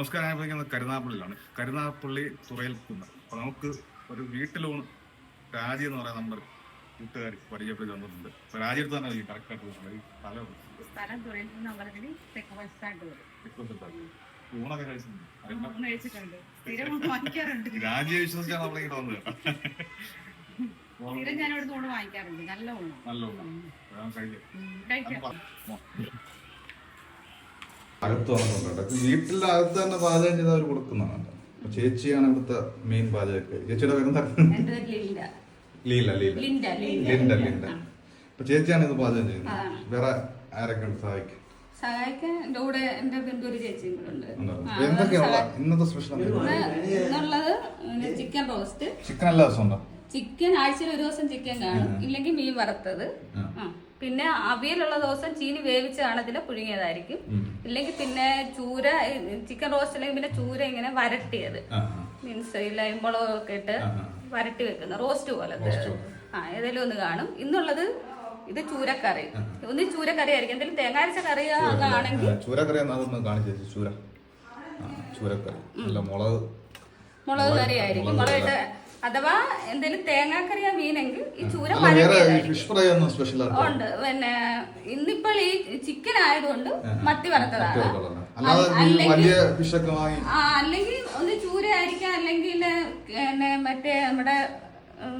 നമസ്കാരം ഞാൻ വിളിക്കുന്നത് കരുനാപ്പള്ളിയിലാണ് കരുനാപ്പള്ളി തുറയൽക്കുന്ന് അപ്പൊ നമുക്ക് ഒരു വീട്ടിലൂണ് രാജി എന്ന് പറയുന്ന നമ്മുടെ കൂട്ടുകാർ പരിചയപ്പെടുത്തി തന്നിട്ടുണ്ട്. അപ്പൊ രാജ്യത്ത് തന്നെ തന്നെ കറക്റ്റ് ആയിട്ട് ഈ സ്ഥലം തുറയിൽ തെക്ക് വശത്തായിട്ട് ഊണൊക്കെ കഴിച്ചിട്ടുണ്ട്. രാജിയെ വിശ്വസിച്ചാണ് നമ്മളിങ്ങനെ വന്നത്. കേട്ടോ. സ്ഥിരം ഞാൻ ഇവിടുന്ന് ഊണ് വാങ്ങിക്കാറുണ്ട്. നല്ല ഊണ്. നല്ല ഊണ്. കഴിക്കാം. അകത്ത് വന്നിട്ടുണ്ട്. വീട്ടിൽ വീട്ടിലകത്ത് തന്നെ പാചകം ചെയ്ത് അവർ കൊടുക്കുന്നതാണ് ചേച്ചിയാണ് ഇവിടുത്തെ മെയിൻ പാചകമൊക്കെ ചേച്ചിയുടെ പേര് എന്താ Linda. Leela Leela. Linda Linda. അപ്പൊ ചേച്ചിയാണ് ഇത് പാചകം ചെയ്യുന്നത്. വേറെ ആരൊക്കെ സഹായിക്കും. സഹായിക്കാൻ എന്റെ കൂടെ എന്റെ ബന്ധു ഒരു ചേച്ചിയും കൂടെ ഉണ്ട്. എന്തൊക്കെയുള്ള ഇന്നത്തെ സ്പെഷ്യൽ ഇന്നുള്ളത് ചിക്കൻ റോസ്റ്റ് ചിക്കൻ എല്ലാ ദിവസവും ഉണ്ടോ? ചിക്കൻ ആഴ്ചയിൽ ഒരു ദിവസം ചിക്കൻ കാണും. ഇല്ലെങ്കിൽ മീൻ വറുത്തത്. പിന്നെ അവിയലുള്ള ദിവസം ചീനി വേവിച്ച കാണത്തില്ല പുഴുങ്ങിയതായിരിക്കും. ഇല്ലെങ്കിൽ പിന്നെ ചൂര ചിക്കൻ റോസ്റ്റ് അല്ലെങ്കിൽ പിന്നെ ചൂര ഇങ്ങനെ വരട്ടിയത്. മീൻസ് മീൻസ് ലൈമുളകൊക്കെ ഇട്ട്. വരട്ടി വെക്കുന്ന. റോസ്റ്റ് പോലത്തെ. പോലെ. ആ ഏതെങ്കിലും ഒന്ന് കാണും. ഇന്നുള്ളത് ഇത് ചൂരക്കറി. ഒന്ന് ചൂരക്കറി ആയിരിക്കും. എന്തെങ്കിലും തേങ്ങ അരച്ച കറി ആണെങ്കിൽ ചൂരക്കറി അതൊന്ന് കാണിച്ചു ചൂര. ചൂരക്കറി. മുളക്. മുളക് കറി ആയിരിക്കും. മുളകിട്ട് അഥവാ എന്തെങ്കിലും തേങ്ങാക്കറിയാ മീനെങ്കിൽ ഈ ചൂര ഉണ്ട്. പിന്നെ ഇന്നിപ്പോൾ ഈ ചിക്കൻ ആയതുകൊണ്ട് മത്തി വറുത്തതാണ്. അല്ലെങ്കിൽ- ഒന്ന് ചൂര ആയിരിക്കാം അല്ലെങ്കിൽ പിന്നെ മറ്റേ നമ്മുടെ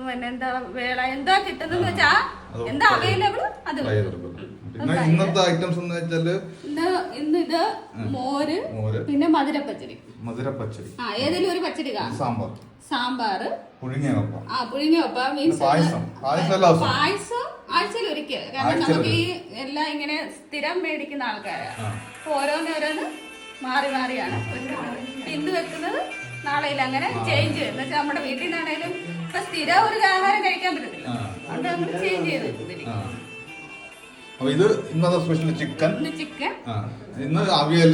പിന്നെ എന്താ വേള എന്താ കിട്ടുന്നത് വെച്ചാ എന്താ അവൈലബിൾ അത് പിന്നെ ഇന്നത്തെ ഐറ്റംസ് എന്ന് വെച്ചാൽ ഇന്ന് ഇത് മോര് മോര്. പിന്നെ മധുരപ്പച്ചടി. മധുര പച്ചടി ആ ഏതെങ്കിലും ഒരു പച്ചടി കാണും സാമ്പാർ. സാമ്പാറ്. പുഴുങ്ങിയ ആ പുഴുങ്ങിയപ്പ മീൻസ് പായസം. പായസം ആഴ്ചയിൽ ഒരിക്കൽ കാരണം നമുക്ക് ഈ എല്ലാം ഇങ്ങനെ സ്ഥിരം മേടിക്കുന്ന ആൾക്കാരാണ് അപ്പൊ ഓരോന്നോരോന്ന് മാറി മാറിയാണ്. ഇന്ന് വെക്കുന്നത് നാളെയിൽ അങ്ങനെ ചേഞ്ച് ചെയ്യും എന്നുവെച്ചാൽ നമ്മുടെ വീട്ടിൽ നിന്നാണേലും ഇപ്പൊ സ്ഥിരം ഒരു ആഹാരം കഴിക്കാൻ പറ്റത്തില്ല. അതുകൊണ്ട് നമ്മൾ ചേഞ്ച് ചെയ്ത്. ആ. അപ്പൊ ഇത് ഇന്നത്തെ സ്പെഷ്യൽ ചിക്കൻ ഇന്ന് ചിക്കൻ ആ. ഇന്ന് അവിയൽ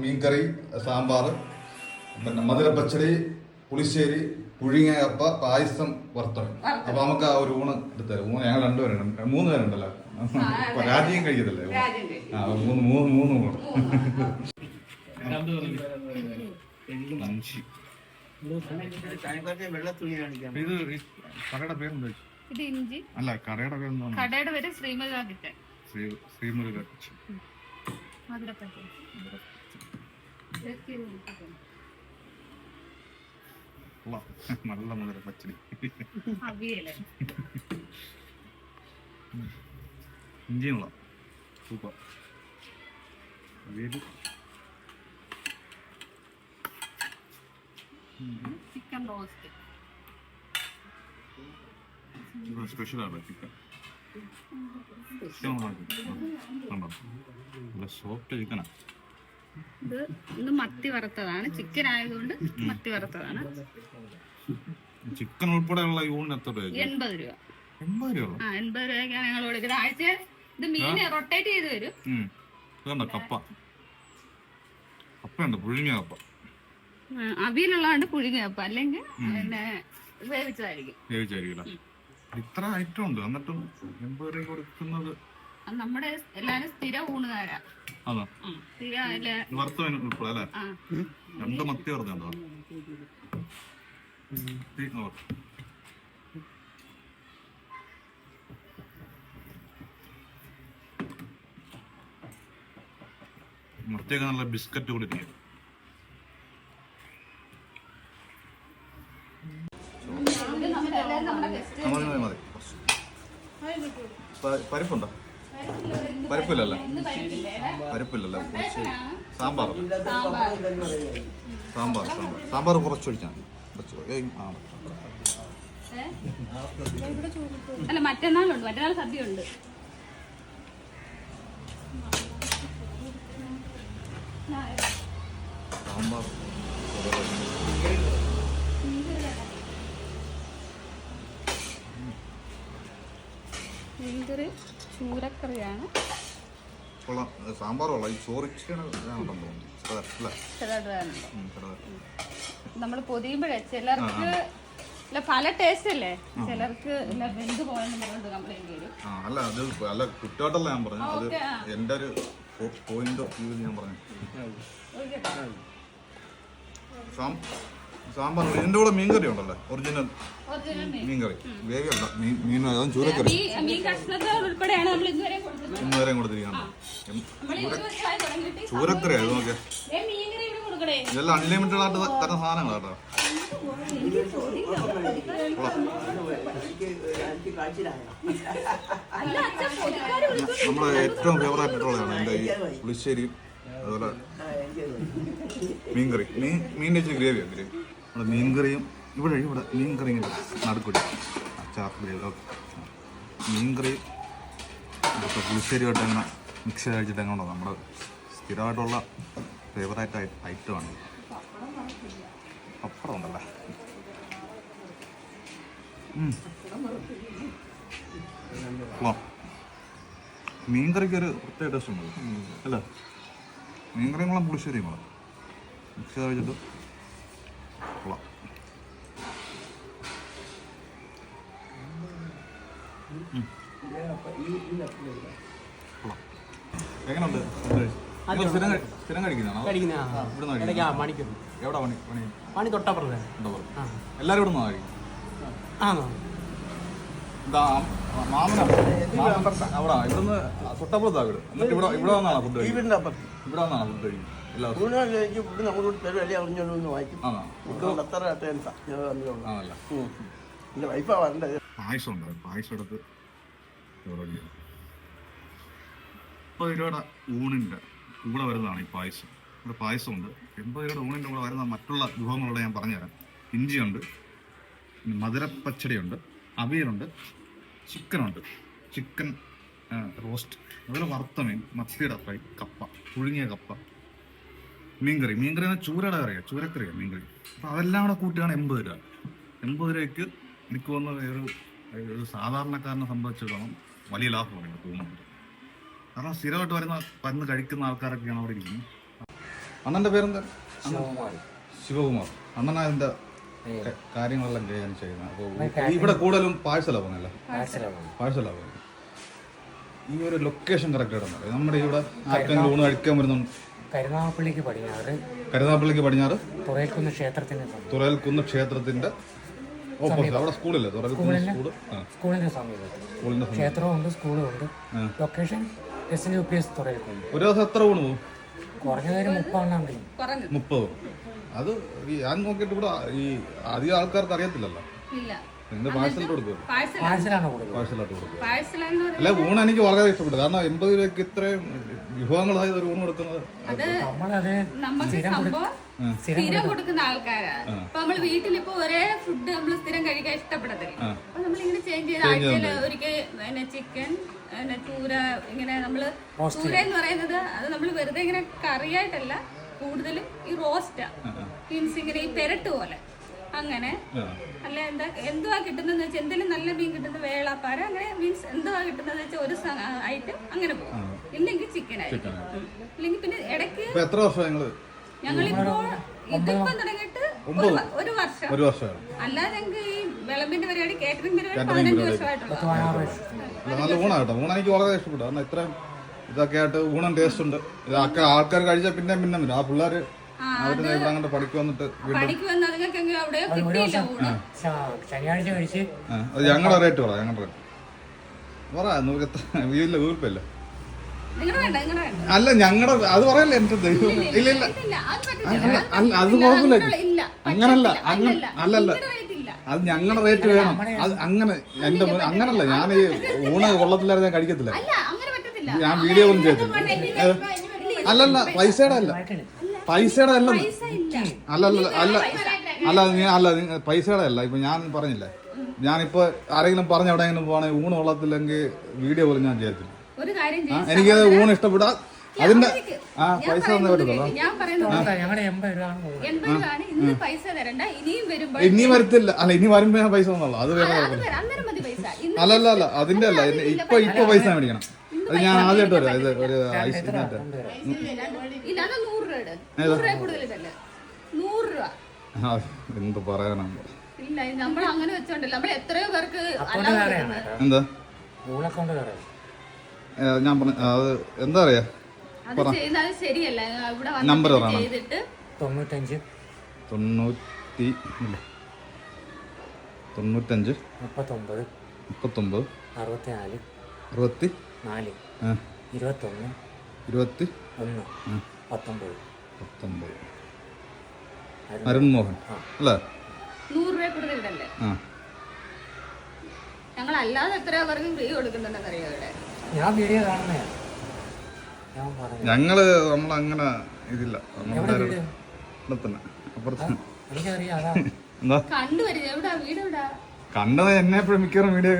മീൻകറി സാമ്പാർ പിന്നെ മധുര പച്ചടി പുളിശ്ശേരി പുഴുങ്ങയപ്പ പായസം വറുത്തത്. അപ്പൊ നമുക്ക് ആ ഒരു ഊണ് എടുത്തരാം ഊണ് ഞങ്ങൾ രണ്ടുപേരുണ്ട് മൂന്ന് പേരുണ്ടല്ലോ. രാജ്യം കഴിക്കത്തില്ലേ. ആ മൂന്ന് മൂന്ന് മൂന്ന് ഊണ്. ഇത് കടയുടെ പേരെന്താ? ഇത് ഇഞ്ചി. അല്ല കടയുടെ പേര് ശ്രീമതി ശ്രീ ശ്രീമുരുക. നല്ല മുതല പച്ചടി ഇഞ്ചിയുള്ള സൂപ്പർ. അവിയൽ. Chicken roast. സ്പെഷ്യലാണ് ചിക്കൻ. ഇത് ഇന്ന് മത്തി വറുത്തതാണ്. ചിക്കൻ ആയതുകൊണ്ട് മത്തി വറുത്തതാണ്. ചിക്കൻ ഉൾപ്പെടെയുള്ള യൂണിന് എത്ര രൂപ എൺപത് രൂപ. എൺപത് രൂപ ആ എൺപത് രൂപയ്ക്കാണ് ഞങ്ങൾ കൊടുക്കുന്നത് ആഴ്ച ഇത് മീൻ റൊട്ടേറ്റ് ചെയ്ത് വരും. കപ്പ? കപ്പയുണ്ട് പുഴുങ്ങിയ കപ്പ. അവിയലുള്ളതുകൊണ്ട് കപ്പ. അല്ലെങ്കിൽ പിന്നെ വേവിച്ചതായിരിക്കും. ഇത്ര ഐറ്റം ഉണ്ട് എന്നിട്ടും എംപയറിംഗ് കൊടുക്കുന്നത് നമ്മുടെ എല്ലാരും സ്ഥിര ഊണുകാരാ. അതാ. സ്ഥിര അല്ല? ഉൾപ്പെടെ രണ്ട് മത്തി വറുത്തുണ്ടോ മത്തിയൊക്കെ നല്ല ബിസ്ക്കറ്റ് കൂടി ഇരിക്കും ഇത് നമ്മുടെ എല്ലാവരും നമ്മുടെ ഗസ്റ്റ് ആ, മതി മതി മതി പ- പരിപ്പുണ്ടോ? പരിപ്പില്ലല്ലേ? പരിപ്പില്ലല്ല? സാമ്പാർ. സാമ്പാർ സാമ്പാർ. സാമ്പാർ സാമ്പാർ കുറച്ചൊഴിച്ചാൽ മതി. കുറച്ച് ഒഴിച്ചാൽ അല്ല മറ്റന്നാളുണ്ട്. മറ്റന്നാൾ സദ്യ ഉണ്ട് സാമ്പാർ. മീൻകറി ചൂരക്കറിയാണ്. കൊള്ളാം. സാമ്പാർ കൊള്ളാം ഈ നമ്മൾ പൊതിയുമ്പോഴേ ചിലർക്ക് പല ടേസ്റ്റ് അല്ലേ? ചിലർക്ക് വെന്ത് പോയെന്ന് പറഞ്ഞിട്ട് കംപ്ലൈന്റ് ആ അല്ല അത് അല്ല കുറ്റമായിട്ടല്ല ഞാൻ പറഞ്ഞു അത് ഓക്കേ, ആ. എന്റെ ഒരു പോയിന്റ് ഓഫ് വ്യൂ ഞാൻ പറഞ്ഞു ഒഴിക്കട്ടെ? സാം- സാമ്പാർ ഇതിന്റെ കൂടെ മീൻകറി ഉണ്ടല്ലേ? ഒറിജിനൽ ഒറിജിനൽ മീൻ മീൻകറി അല്ല മീൻ മീൻ അതും ചൂരക്കറി. ഇന്ന് വരെയും ചൂരക്കറി ആയത് നോക്കിയ. ഇതെല്ലാം അൺലിമിറ്റഡ് ആയിട്ട് തരുന്ന സാധനങ്ങളാ കേട്ടോ. നമ്മളെ ഏറ്റവും ഫേവറേറ്റ് ആയിട്ടുള്ളതാണ് എന്റെ ഈ പുളിശ്ശേരി അതുപോലെ മീൻകറി. മീൻ മീനിന്റെ ഇച്ചിരി ഗ്രേവിയാണ് ഗ്രേവി നമ്മുടെ മീൻകറിയും ഇവിടെ ഇവിടെ മീൻകറി ഇങ്ങനെ നടുക്കൂടി. ഓക്കെ. മീൻകറി ഇതൊക്കെ പുളിശ്ശേരിയായിട്ട് അങ്ങനെ മിക്സ് കഴിച്ചിട്ട് എങ്ങനെ നമ്മുടെ സ്ഥിരമായിട്ടുള്ള ഫേവറേറ്റ് ഐറ്റമാണ് പപ്പടം ഉണ്ടല്ലേ? മീൻകറിക്ക് ഒരു പ്രത്യേക ടേസ്റ്റ് ഉണ്ട് അല്ലേ? മീൻകറിയും കൂടെ പുളിശ്ശേരിയും കൂടെ മിക്സ് കഴിച്ചിട്ട് കൊള്ളാം. എങ്ങനെയുണ്ട് സ്ഥിരം കഴിക്കുന്നതാണോ? എവിടെ പണി? പണി? തൊട്ടപ്പുറത്ത് എല്ലാവരും ഇവിടെ നിന്നാണ് ആണോ അവിടെ ഇവിടുന്ന് തൊട്ടപ്പുറത്താ വീട്. എന്നിട്ട് ഇവിടെ ഇവിടെ വന്നാണ് ഫുഡ് ഈ പായസം വീടിന്റെ അപ്പുറത്ത്. ഇവിടെ വന്നാണ് ഫുഡ് കഴിക്കുന്നത്? എല്ലാ ദിവസവും. ഊണ് കഴിക്കും ഫുഡ് നമ്മളോട് തരും അല്ലേ അറിഞ്ഞോളൂ എന്ന് വായിക്കും ആണോ? അതുകൊണ്ട് അത്ര ടെൻസാ ഞാൻ അറിഞ്ഞോളൂ ആണല്ല? എന്റെ വൈഫാ വരേണ്ടത് പായസം ഉണ്ട്. പായസം എടുത്ത് മുപ്പത് രൂപയുടെ ഊണിന്റെ കൂടെ വരുന്നതാണ് ഈ പായസം. ഇവിടെ പായസമുണ്ട്. എൺപത് രൂപയുടെ ഊണിന്റെ കൂടെ വരുന്ന മറ്റുള്ള വിഭവങ്ങളുടെ ഞാൻ പറഞ്ഞുതരാം. ഇഞ്ചിയുണ്ട് മധുരപ്പച്ചടിയുണ്ട് അവിയലുണ്ട് ചിക്കനുണ്ട്. Chicken roast. അതുപോലെ വറുത്ത മീൻ. മത്തിയുടെ ഫ്രൈ കപ്പ. പുഴുങ്ങിയ കപ്പ. മീൻകറി. മീൻകറി എന്നാൽ ചൂരയുടെ കറിയാണ് ചൂരക്കറിയാണ് മീൻകറി. അപ്പോൾ അതെല്ലാം കൂടെ കൂട്ടിയാണ് എൺപത് രൂപ. എൺപത് രൂപയ്ക്ക് എനിക്ക് വന്ന ഒരു സാധാരണക്കാരനെ സംബന്ധിച്ചിടത്തോളം വലിയ ലാഭമാണ് എനിക്ക് തോന്നുന്നത്. കാരണം സ്ഥിരമായിട്ട് വരുന്ന വന്ന് കഴിക്കുന്ന ആൾക്കാരൊക്കെയാണ് അവിടെ ഇരിക്കുന്നത്. അണ്ണന്റെ പേരെന്താ? ശിവകുമാർ. അണ്ണനാ അതിന്റെ കാര്യങ്ങളെല്ലാം ചെയ്യാൻ ചെയ്യുന്നത്. അപ്പോൾ ഇവിടെ കൂടുതലും പാഴ്സലാണ് പോകുന്നല്ലേ പാഴ്സലാണ് പോകുന്നത്. ഈ ഒരു ലൊക്കേഷൻ കറക്റ്റ് ആയിട്ട് നമ്മുടെ ഇവിടെ ആർക്കെങ്കിലും ഊണ് കഴിക്കാൻ വരുന്നുണ്ട്. കരുനാഗപ്പള്ളിക്ക് പടിഞ്ഞാറ് കരുനാപ്പള്ളിക്ക് പടിഞ്ഞാറ്? തുറയൽക്കുന്ന് ക്ഷേത്രത്തിന് സമീപം. തുറയൽക്കുന്ന് ക്ഷേത്രത്തിന്റെ ഓപ്പോസിറ്റ് അവിടെ സ്കൂളില്ലേ തുറയൽക്കുന്ന് സ്കൂൾ സ്കൂളിന്റെ സ്കൂളിന് സമീപത്ത് സ്കൂളിന്റെ ക്ഷേത്രവും ഉണ്ട് സ്കൂളും ഉണ്ട് location S N U P S തുറയൽക്കുന്ന്. ഒരു ദിവസം എത്ര ഊണ് പോകും കുറഞ്ഞതൊരു മുപ്പത്. അത് ഈ ഞാൻ നോക്കിയിട്ട് ഇവിടെ ഈ അധികം ആൾക്കാർക്ക് അറിയത്തില്ലല്ലോ. ഇല്ല. എന്ത് പാഴ്സലിട്ട് കൊടുക്കും. പാഴ്സൽ പാഴ്സലാണ് കൊടുക്കുന്നത്. പാഴ്സലായിട്ട് കൊടുക്കും. പാഴ്സൽ എന്ന് പറയുന്നത് അല്ല ഊണ് എനിക്ക് വളരെ ഇഷ്ടപ്പെട്ടു. കാരണം എൺപത് രൂപയ്ക്ക് ഇത്രയും വിഭവങ്ങളായി ഒരു ഊണ് കൊടുക്കുന്നത്. അത് നമ്മളത് നമുക്ക് സംഭവം സ്ഥിരം കൊടുക്കുന്ന ആൾക്കാരാ അപ്പൊ നമ്മൾ വീട്ടിൽ ഇപ്പൊ ഒരേ ഫുഡ് നമ്മൾ സ്ഥിരം കഴിക്കാൻ ഇഷ്ടപ്പെടത്തില്ല. അപ്പൊ നമ്മൾ ഇങ്ങനെ ചേഞ്ച് ചെയ്ത് ആഴ്ചയിൽ ഒരിക്കൽ ചിക്കൻ പിന്നെ ചൂര ഇങ്ങനെ നമ്മൾ ചൂര എന്ന് പറയുന്നത് അത് നമ്മൾ വെറുതെ ഇങ്ങനെ കറിയായിട്ടല്ല കൂടുതലും ഈ റോസ്റ്റ് മീൻസ് ഇങ്ങനെ ഈ പെരട്ട് പോലെ. അങ്ങനെ. അല്ല എന്താ എന്തുവാ കിട്ടുന്നത് വെച്ചാൽ എന്തെങ്കിലും നല്ല മീൻ കിട്ടുന്ന വേളാപ്പാര അങ്ങനെ മീൻസ് എന്തുവാ കിട്ടുന്നത് വെച്ചാൽ ഒരു ഐറ്റം അങ്ങനെ പോകും. ഇല്ലെങ്കിൽ ചിക്കൻ ആയിരിക്കും. ഉം. ഇല്ലെങ്കിൽ പിന്നെ ഇടയ്ക്ക് എത്ര വർഷം ഞങ്ങളിപ്പോ ഇതിപ്പം തുടങ്ങിയിട്ട് ഒരു വർഷം. അല്ലാതെ ഞങ്ങൾക്ക് വിളമ്പിന്റെ പരിപാടി കേറ്ററിംഗ് പരിപാടി പതിനഞ്ച് വർഷമായിട്ടുള്ള. പതിനാറ് നല്ല ഊണാണ് കേട്ടോ. ഊണ് എനിക്ക് വളരെ ഇഷ്ടപ്പെട്ടു കാരണം ഇത്രയും ഇതൊക്കെ ആയിട്ട് ഊണം ടേസ്റ്റ് ഉണ്ട്. ഇതൊക്കെ ആൾക്കാർ കഴിച്ച പിന്നെ പിന്നെ വരും. ആ പിള്ളേര് അവർ ഇവിടെ അങ്ങോട്ട് പഠിക്ക് വന്നിട്ട് ശനിയാഴ്ച കഴിച്ച് അത് ഞങ്ങളുടെ റേറ്റ് പറ ഞങ്ങളുടെ റേറ്റ് പറ നൂറ് എത്ര ഇല്ല ഗൂഗിൾ പേ അല്ലേ ഞങ്ങളുടെ അത് പറയല്ലേ എന്റെ ദൈവം. ഇല്ല ഇല്ല അത് അല്ല, കുഴപ്പമില്ല. അങ്ങനല്ല അങ്ങ അല്ലല്ല. അത് ഞങ്ങളുടെ റേറ്റ് വേണം. അത് അങ്ങനെ എന്റെ അങ്ങനല്ല ഞാൻ ഈ ഊണ് കൊള്ളത്തില്ലാതെ ഞാൻ കഴിക്കത്തില്ല. ഞാൻ വീഡിയോ ഒന്നും ചെയ്തില്ല അല്ലല്ല പൈസയുടെ അല്ല. പൈസയുടെ അല്ല അല്ല. അല്ല അല്ല അല്ല അല്ല പൈസയുടെ അല്ല. ഇപ്പൊ ഞാൻ പറഞ്ഞില്ലേ ഞാനിപ്പോ ആരെങ്കിലും പറഞ്ഞ എവിടെയെങ്കിലും പോവാണെങ്കിൽ ഊണ് കൊള്ളത്തില്ലെങ്കിൽ വീഡിയോ പോലും ഞാൻ ചെയ്യത്തില്ല. എനിക്കത് ഊണ് ഇഷ്ടപ്പെടാ അതിന്റെ ആ പൈസ തന്നേ? ഞാൻ പറയുന്നത് ഞങ്ങളുടെ എൺപത് രൂപ പോകുന്നത് എൺപത് രൂപയാണ്. ഇന്ന് പൈസ തരണ്ട. ഇനിയും വരുമ്പോൾ ഇനി വരത്തില്ല. അല്ല ഇനി വരുമ്പോ ഞാൻ പൈസ തന്നോളൂ. അത് വേറെ അല്ല കുഴപ്പമില്ല. അന്നേരം മതി പൈസ. ഇന്ന് അല്ലല്ല അല്ല അതിന്റെ അല്ല എന്നെ ഇപ്പൊ ഇപ്പൊ പൈസ മേടിക്കണം. അത് ഞാൻ ആദ്യമായിട്ട് വരാം. ഇത് ഒരു ഐസ് ഇതിനകത്ത്. ഇല്ല അത് നൂറ് രൂപ ഇട്. നൂറ് രൂപ കൂടുതൽ ഇതല്ലേ നൂറ് രൂപ. ആ, എന്ത് പറയാനാണ് ഇല്ല നമ്മൾ അങ്ങനെ വെച്ചോണ്ടല്ലോ. നമ്മൾ എത്രയോ പേർക്ക് അക്കൗണ്ട് അല്ലാതെ വേറെയാണ് കേട്ടോ എന്താ? ഗൂഗിൾ അക്കൗണ്ട് വേറെ ഏ, ഞാൻ പറഞ്ഞ അത് എന്താ പറയാ? നമ്പർ തൊണ്ണൂറ്റഞ്ച്. തൊണ്ണൂറ്റി തൊണ്ണൂറ്റഞ്ച്. മുപ്പത്തൊമ്പത്. മുപ്പത്തൊമ്പത്. അറുപത്തി? നാല്. അറുപത്തി നാല് ഇരുപത്തൊന്ന്. ഇരുപത്തി? ഒന്ന്. പത്തൊമ്പത്. പത്തൊമ്പത്. അരുൺ. മോഹൻ. അല്ലേ? നൂറ് രൂപ കൂടുതൽ ആ. ഞങ്ങൾ അല്ലാതെ എത്ര പേർക്ക് ഫ്രീ കൊടുക്കുന്നുണ്ടെന്നറിയാം ഇവിടെ? ഞാൻ വീഡിയോ കാണുന്നതാണ്. ഞങ്ങൾ നമ്മളങ്ങനെ ഇതില്ല. അപ്പുറത്ത് കണ്ടത് എന്നെ എപ്പോഴും മിക്കവാറും വീഡിയോ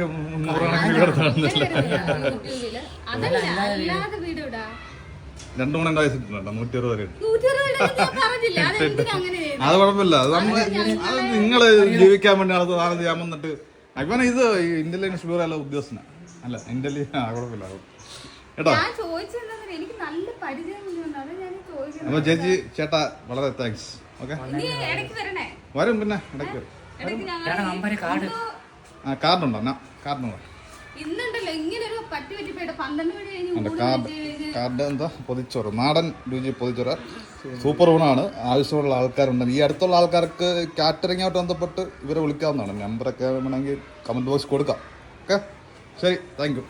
രണ്ടു മൂന്നും കഴിച്ചിട്ടുണ്ടോ നൂറ്റി അറുപത്? അത് കുഴപ്പമില്ല. അത് നിങ്ങൾ ജീവിക്കാൻ വേണ്ടി അത് നാളെ ചെയ്യാൻ വന്നിട്ട്. ഇവനെ ഇത് ഇന്റലിജൻസ് ബ്യൂറോ അല്ല ഉദ്യോഗസ്ഥന. അല്ല ഇന്റലിജൻസ് ആ കുഴപ്പമില്ല. കേട്ടോ? ഞാൻ എനിക്ക് നല്ല പരിചയം ഞാൻ ചോദിക്കുന്നത് അപ്പൊ ചേച്ചി ചേട്ടാ വളരെ താങ്ക്സ് ഓക്കെ വരും പിന്നെ ഇടയ്ക്ക് വരും. ഇടയ്ക്ക് നമ്പർ കാർഡ്. ആ കാർഡുണ്ടോ? എന്നാ കാർഡുണ്ടോ ഇന്നുണ്ടല്ലോ ഇങ്ങനെ ഒരു പറ്റി പറ്റിപ്പോയിട്ട് പന്ത്രണ്ട് മണി കഴിഞ്ഞ് ഉണ്ട് ഊണ് കാർഡ് എന്താ? പൊതിച്ചോറ്. നാടൻ രുചി പൊതിച്ചോറ്. സൂപ്പർ ഊണാണ് ആവശ്യമുള്ള ആൾക്കാരുണ്ട് ഈ അടുത്തുള്ള ആൾക്കാർക്ക് കാറ്ററിങ്ങായിട്ട് ബന്ധപ്പെട്ട് ഇവരെ വിളിക്കാവുന്നതാണ്. നമ്പറൊക്കെ വേണമെങ്കിൽ കമന്റ് ബോക്സ് കൊടുക്കാം. ഓക്കെ ശരി താങ്ക് യു